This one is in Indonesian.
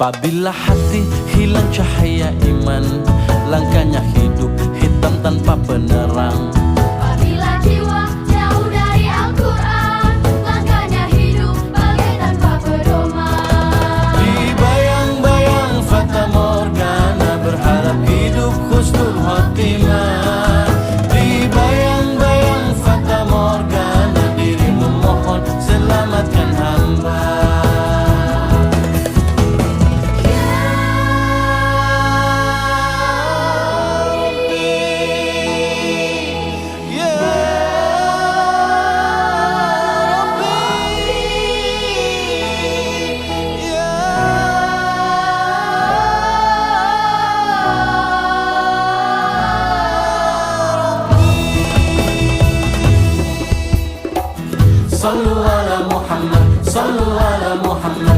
Apabila hati hilang cahaya iman Langkahnya hidup hitam tanpa penerang. Apabila jiwa jauh dari Al-Quran Langkahnya hidup bagai tanpa pedoman. Di bayang-bayang Fata Morgana Berharap hidup khusnul khotimah. صلوا على محمد صلوا على محمد